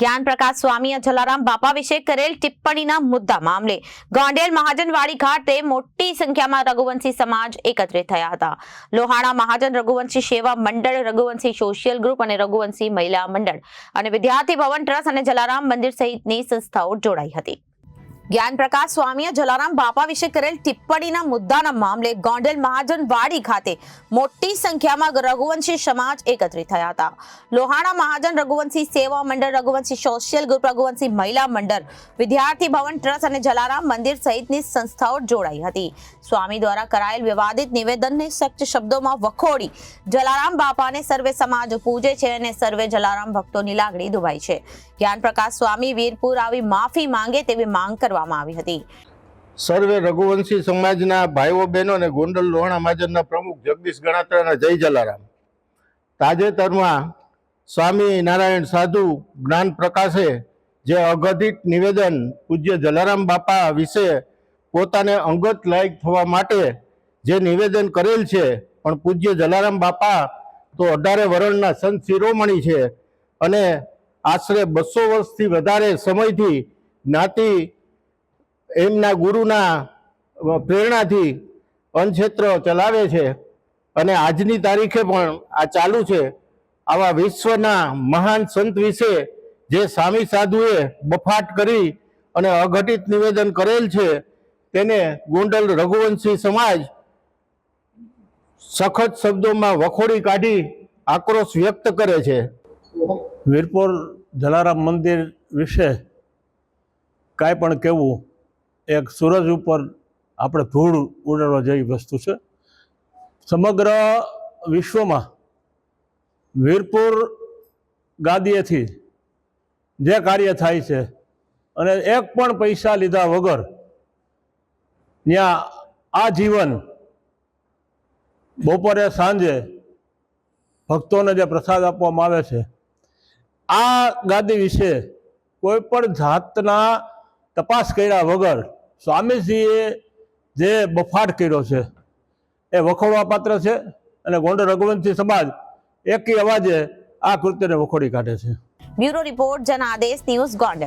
જ્ઞાન પ્રકાશ સ્વામીએ જલારામ બાપા વિશે કરેલ ટિપ્પણીના મુદ્દા મામલે ગોંડેલ મહાજનવાડી ખાતે મોટી સંખ્યામાં રઘુવંશી સમાજ એકત્રિત થયા હતા. લોહાણા મહાજન રઘુવંશી સેવા મંડળ, રઘુવંશી સોશિયલ ગ્રુપ અને રઘુવંશી મહિલા મંડળ અને વિદ્યાર્થી ભવન ટ્રસ્ટ અને જલારામ મંદિર સહિતની સંસ્થાઓ જોડાઈ હતી. જ્ઞાન પ્રકાશ સ્વામીએ જલારામ બાપા વિશે કરેલ ટિપ્પણીના મુદ્દાના મામલે ગોંડલ મહાજન વાડી ખાતે મોટી સંખ્યામાં રઘુવંશી સમાજ એકત્રિત થયા હતા. લોહાણા મહાજન રઘુવંશી સેવા મંડળ, રઘુવંશી સોશિયલ ગ્રુપ રઘુવંશી મહિલા મંડળ, વિદ્યાર્થી ભવન ટ્રસ્ટ અને જલારામ મંદિર સહિતની સંસ્થાઓ જોડાઈ હતી. સ્વામી દ્વારા કરાયેલ વિવાદિત નિવેદનને સખ્ત શબ્દોમાં વખોડી જલારામ બાપાને સર્વે સમાજ પૂજે છે અને સર્વે જલારામ ભક્તોની લાગણી દુભાઈ છે. જ્ઞાન પ્રકાશ સ્વામી વીરપુર આવી માફી માંગે તેવી માંગ કરવામાં આવી હતી. સર્વે રઘુવંશી સમાજના ભાઈઓ, બહેનો અને ગોંડલ લોહાણા મહાજનના પ્રમુખ જગદીશ ગણાત્રાના જય જલારામ. તાજેતરમાં સ્વામી નારાયણ સાધુ જ્ઞાન પ્રકાશે જે અગધિત નિવેદન પૂજ્ય જલારામ બાપા વિશે પોતાને અંગત લાયક થવા માટે જે નિવેદન કરેલ છે, પણ પૂજ્ય જલારામ બાપા તો અઢારે વરણના સંત શિરોમણી છે અને આશરે બસો વર્ષથી વધારે સમયથી જ્ઞાતિ એમના ગુરુના પ્રેરણાથી અન્નક્ષેત્ર ચલાવે છે અને આજની તારીખે પણ આ ચાલુ છે. આવા વિશ્વના મહાન સંત વિશે જે સ્વામી સાધુએ બફાટ કરી અને અઘટિત નિવેદન કરેલ છે, તેને ગોંડલ રઘુવંશી સમાજ સખત શબ્દોમાં વખોડી કાઢી આક્રોશ વ્યક્ત કરે છે. વીરપુર જલારામ મંદિર વિશે કાંઈ પણ કહેવું, એક સૂરજ ઉપર આપણે ધૂળ ઉડાડવા જેવી વસ્તુ છે. સમગ્ર વિશ્વમાં વીરપુર ગાદીએથી જે કાર્ય થાય છે અને એક પણ પૈસા લીધા વગર ત્યાં આ જીવન બપોરે સાંજે ભક્તોને જે પ્રસાદ આપવામાં આવે છે આ ગાદી વિશે કોઈ પણ જાતના તપાસ કર્યા વગર સ્વામીજીએ જે બફાટ કર્યો છે, એ વખોડવા પાત્ર છે અને ગોંડ રઘુવંશી સમાજ એકી અવાજે આ કૃત્યને વખોડી કાઢે છે. Bureau report Janadesh news Gondal.